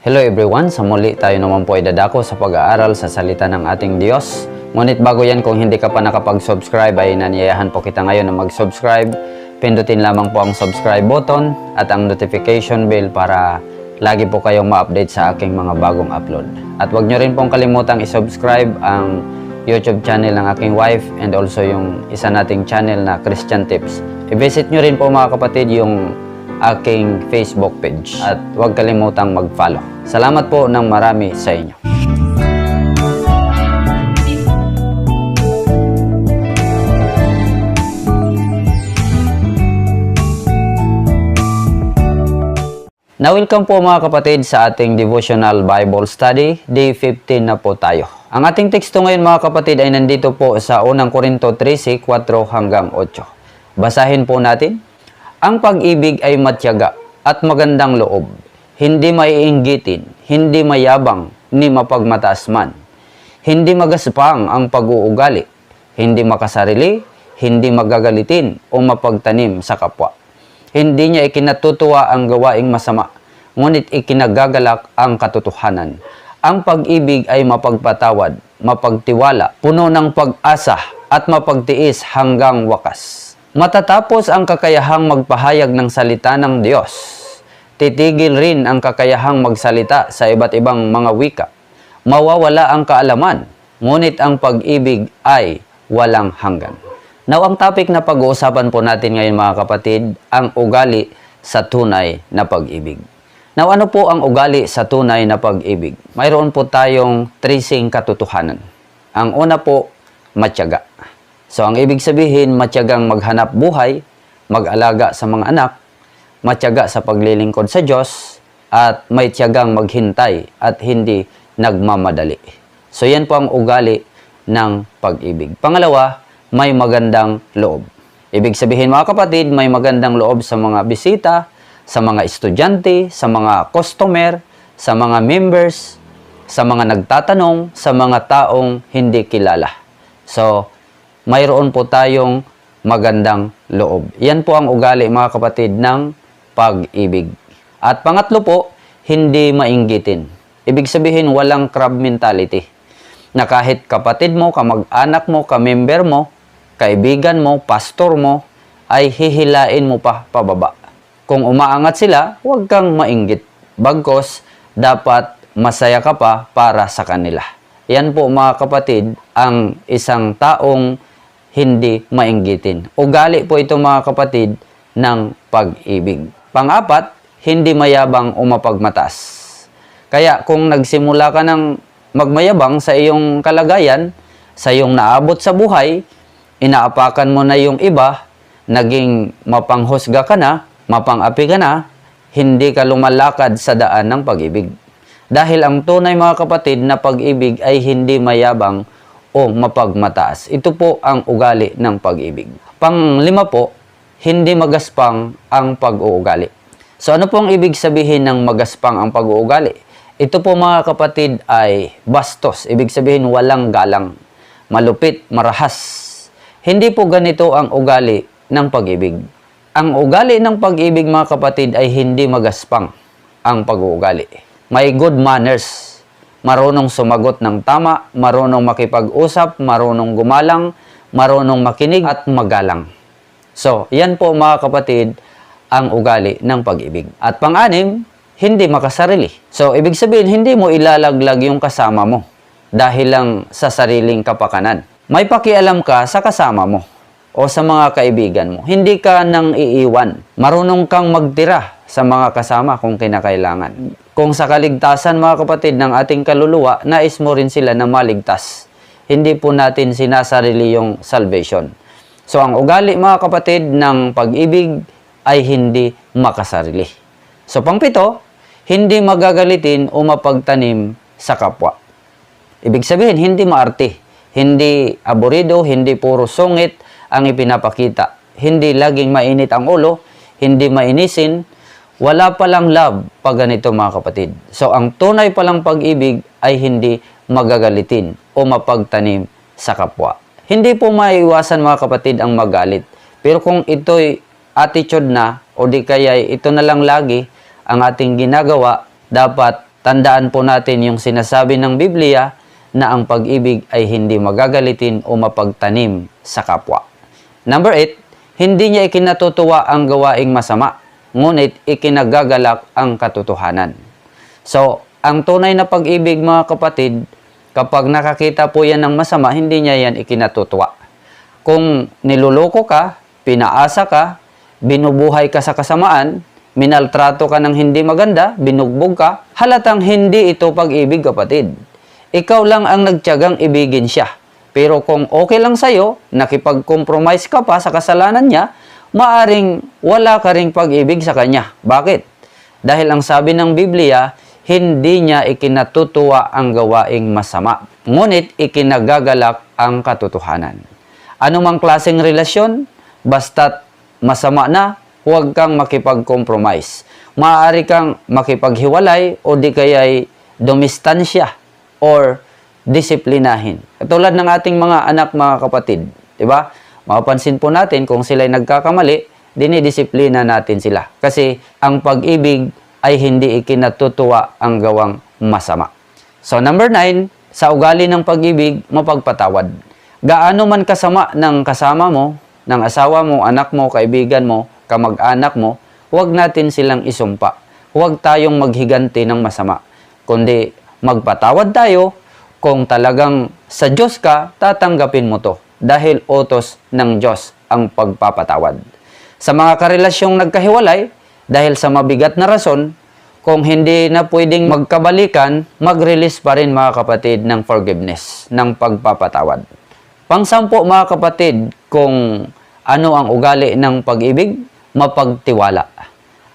Hello everyone, sa muli tayo naman po ay dadako sa pag-aaral sa salita ng ating Diyos. Ngunit bago yan, kung hindi ka pa nakapag-subscribe ay naniyahan po kita ngayon na mag-subscribe. Pindutin lamang po ang subscribe button at ang notification bell para lagi po kayong ma-update sa aking mga bagong upload. At huwag nyo rin pong kalimutang i-subscribe ang YouTube channel ng aking wife and also yung isa nating channel na Christian Tips. I-visit nyo rin po mga kapatid yung aking Facebook page at huwag kalimutang mag-follow. Salamat po ng marami sa inyo. Now, welcome po mga kapatid sa ating devotional Bible study. Day 15 na po tayo. Ang ating teksto ngayon mga kapatid ay nandito po sa unang Korinto 13, 4 hanggang 8. Basahin po natin. Ang pag-ibig ay matyaga at magandang loob. Hindi maiinggitin, hindi mayabang, ni mapagmataas man. Hindi magaspang ang pag-uugali. Hindi makasarili, hindi magagalitin o mapagtanim sa kapwa. Hindi niya ikinatutuwa ang gawaing masama, ngunit ikinagagalak ang katotohanan. Ang pag-ibig ay mapagpatawad, mapagtiwala, puno ng pag-asa at mapagtiis hanggang wakas. Matatapos ang kakayahang magpahayag ng salita ng Diyos. Titigil rin ang kakayahang magsalita sa iba't ibang mga wika. Mawawala ang kaalaman, ngunit ang pag-ibig ay walang hanggan. Now, ang topic na pag-uusapan po natin ngayon mga kapatid, ang ugali sa tunay na pag-ibig. Now, ano po ang ugali sa tunay na pag-ibig? Mayroon po tayong tracing katotohanan. Ang una po, matyaga. So, ang ibig sabihin, matyagang maghanap buhay, mag-alaga sa mga anak, matyaga sa paglilingkod sa Diyos, at may tiyagang maghintay at hindi nagmamadali. So, yan po ang ugali ng pag-ibig. Pangalawa, may magandang loob. Ibig sabihin mga kapatid, may magandang loob sa mga bisita, sa mga estudyante, sa mga customer, sa mga members, sa mga nagtatanong, sa mga taong hindi kilala. So, mayroon po tayong magandang loob. Yan po ang ugali mga kapatid ng pag-ibig. At pangatlo po, hindi mainggitin. Ibig sabihin walang crab mentality. Na kahit kapatid mo, kamag-anak mo, kamember mo, kaibigan mo, pastor mo, ay hihilain mo pa pababa. Kung umaangat sila, huwag kang mainggit. Bagkos, dapat masaya ka pa para sa kanila. Yan po mga kapatid, ang isang taong hindi mainggitin. Ugali po ito mga kapatid ng pag-ibig. Pangapat, hindi mayabang o mapagmatas. Kaya kung nagsimula ka ng magmayabang sa iyong kalagayan, sa iyong naabot sa buhay, inaapakan mo na yung iba, naging mapanghusga ka na, mapangapi ka na, hindi ka lumalakad sa daan ng pag-ibig. Dahil ang tunay mga kapatid na pag-ibig ay hindi mayabang o mapagmataas. Ito po ang ugali ng pag-ibig. Panglima po, hindi magaspang ang pag-uugali. So ano pong ibig sabihin ng magaspang ang pag-uugali? Ito po mga kapatid ay bastos. Ibig sabihin walang galang, malupit, marahas, hindi po ganito ang ugali ng pag-ibig. Ang ugali ng pag-ibig mga kapatid ay hindi magaspang ang pag-uugali. May good manners, marunong sumagot ng tama, marunong makipag-usap, marunong gumalang, marunong makinig at magalang. So, yan po mga kapatid ang ugali ng pag-ibig. At pang-anim, hindi makasarili. So, ibig sabihin, hindi mo ilalaglag yung kasama mo dahil lang sa sariling kapakanan may pakialam ka sa kasama mo o sa mga kaibigan mo. Hindi ka nang iiwan. Marunong kang magtira sa mga kasama kung kinakailangan. Kung sa kaligtasan mga kapatid ng ating kaluluwa, nais mo rin sila na maligtas. Hindi po natin sinasarili yung salvation. So ang ugali mga kapatid ng pag-ibig ay hindi makasarili. So pangpito, hindi magagalitin o mapagtanim sa kapwa. Ibig sabihin, hindi maarte hindi aburido, hindi puro sungit ang ipinapakita. Hindi laging mainit ang ulo, hindi mainisin, wala palang love pag ganito mga kapatid. So ang tunay palang pag-ibig ay hindi magagalitin o mapagtanim sa kapwa. Hindi po maiiwasan mga kapatid ang magalit. Pero kung ito'y attitude na o di kaya ito na lang lagi ang ating ginagawa, dapat tandaan po natin yung sinasabi ng Biblia na ang pag-ibig ay hindi magagalitin o mapagtanim sa kapwa. Number 8, hindi niya ikinatutuwa ang gawaing masama, ngunit ikinagagalak ang katotohanan. So, ang tunay na pag-ibig mga kapatid, kapag nakakita po yan ng masama, hindi niya yan ikinatutuwa. Kung niluloko ka, pinaasa ka, binubuhay ka sa kasamaan, minaltrato ka ng hindi maganda, binugbog ka, halatang hindi ito pag-ibig kapatid. Ikaw lang ang nagtyagang ibigin siya. Pero kung okay lang sa'yo, nakipag-compromise ka pa sa kasalanan niya, maaring wala ka ring pag-ibig sa kanya. Bakit? Dahil ang sabi ng Biblia, hindi niya ikinatutuwa ang gawaing masama, ngunit ikinagagalak ang katotohanan. Anumang klaseng relasyon, basta't masama na, huwag kang makipag-compromise. Maaari kang makipaghiwalay o di kaya'y dumistansya or disiplinahin. Katulad ng ating mga anak, mga kapatid, di ba? Mapapansin po natin kung sila'y nagkakamali, dinidisiplina natin sila. Kasi ang pag-ibig ay hindi ikinatutuwa ang gawang masama. So number nine, sa ugali ng pag-ibig, mapagpatawad. Gaano man kasama ng kasama mo, ng asawa mo, anak mo, kaibigan mo, kamag-anak mo, huwag natin silang isumpa. Huwag tayong maghiganti ng masama. Kundi magpatawad tayo kung talagang sa Diyos ka, tatanggapin mo to. Dahil utos ng Diyos ang pagpapatawad. Sa mga karelasyong nagkahiwalay, dahil sa mabigat na rason, kung hindi na pwedeng magkabalikan, mag-release pa rin mga kapatid ng forgiveness, ng pagpapatawad. Pangsampo mga kapatid, kung ano ang ugali ng pag-ibig, mapagtiwala.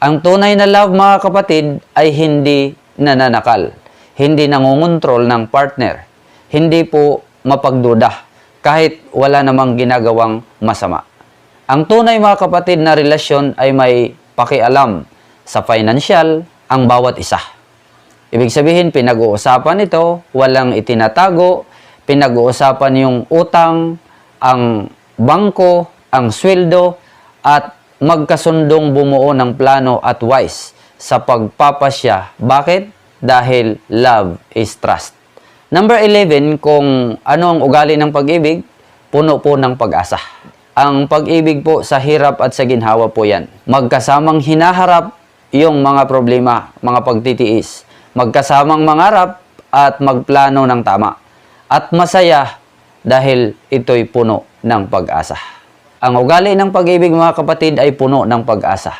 Ang tunay na love mga kapatid ay hindi nananakal, hindi nangungontrol ng partner, hindi po mapagduda kahit wala namang ginagawang masama. Ang tunay mga kapatid na relasyon ay may pakialam sa financial ang bawat isa. Ibig sabihin, pinag-uusapan ito, walang itinatago, pinag-uusapan yung utang, ang bangko, ang sweldo, at magkasundong bumuo ng plano at wise sa pagpapasya. Bakit? Dahil love is trust. Number 11, kung ano ang ugali ng pag-ibig, puno po ng pag-asa. Ang pag-ibig po sa hirap at sa ginhawa po yan. Magkasamang hinaharap yung mga problema, mga pagtitiis. Magkasamang mangarap at magplano ng tama. At masaya dahil ito'y puno ng pag-asa. Ang ugali ng pag-ibig mga kapatid ay puno ng pag-asa.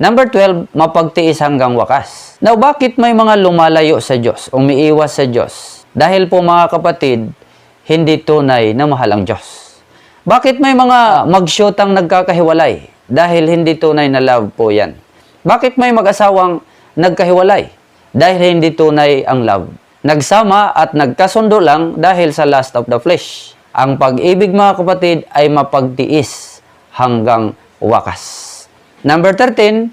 Number 12, mapagtiis hanggang wakas. Now, bakit may mga lumalayo sa Diyos, umiiwas sa Diyos? Dahil po mga kapatid, hindi tunay na mahal ang Diyos. Bakit may mga magsyotang nagkakahiwalay? Dahil hindi tunay na love po yan. Bakit may mag-asawang nagkahiwalay? Dahil hindi tunay ang love. Nagsama at nagkasundo lang dahil sa lust of the flesh. Ang pag-ibig mga kapatid ay mapagtiis hanggang wakas. Number 13,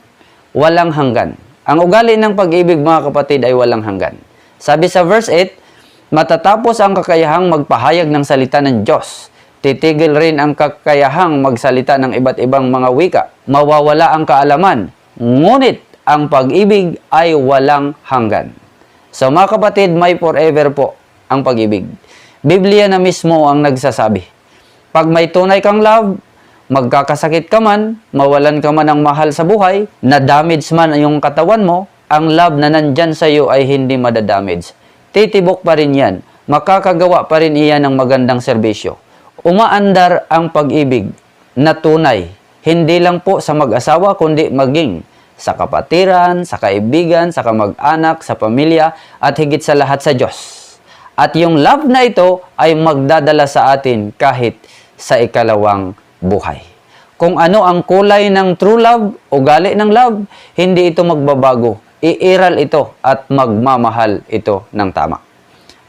walang hanggan. Ang ugali ng pag-ibig mga kapatid ay walang hanggan. Sabi sa verse 8, matatapos ang kakayahang magpahayag ng salita ng Diyos. Titigil rin ang kakayahang magsalita ng iba't ibang mga wika. Mawawala ang kaalaman. Ngunit ang pag-ibig ay walang hanggan. So mga kapatid, may forever po ang pag-ibig. Biblia na mismo ang nagsasabi. Pag may tunay kang love, magkakasakit ka man, mawalan ka man ng mahal sa buhay, na-damage man yung katawan mo, ang love na nandyan sa iyo ay hindi madadamage. Titibok pa rin yan. Makakagawa pa rin iyan ng magandang serbisyo. Umaandar ang pag-ibig na tunay, hindi lang po sa mag-asawa kundi maging sa kapatiran, sa kaibigan, sa kamag-anak, sa pamilya, at higit sa lahat sa Diyos. At yung love na ito ay magdadala sa atin kahit sa ikalawang buhay. Kung ano ang kulay ng true love, ugali ng love, hindi ito magbabago. Iiral ito at magmamahal ito ng tama.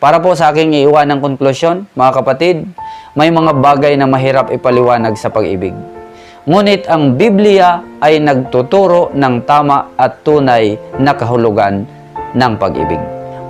Para po sa aking iiwan ng konklusyon, mga kapatid, may mga bagay na mahirap ipaliwanag sa pag-ibig. Ngunit ang Biblia ay nagtuturo ng tama at tunay na kahulugan ng pag-ibig.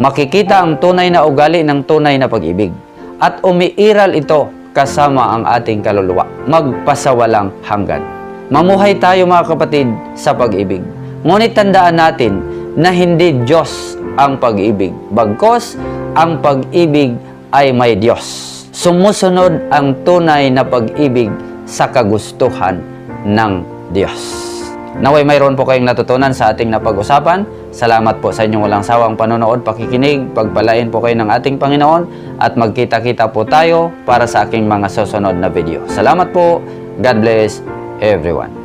Makikita ang tunay na ugali ng tunay na pag-ibig. At umiiral ito kasama ang ating kaluluwa. Magpasawalang hanggan. Mamuhay tayo mga kapatid sa pag-ibig. Ngunit tandaan natin na hindi Diyos ang pag-ibig. Bagkos, ang pag-ibig ay may Diyos. Sumusunod ang tunay na pag-ibig sa kagustuhan ng Diyos. Naway mayroon po kayong natutunan sa ating napag-usapan. Salamat po sa inyong walang sawang panonood, pakikinig, pagpalain po kayo ng ating Panginoon at magkita-kita po tayo para sa aking mga susunod na video. Salamat po. God bless everyone.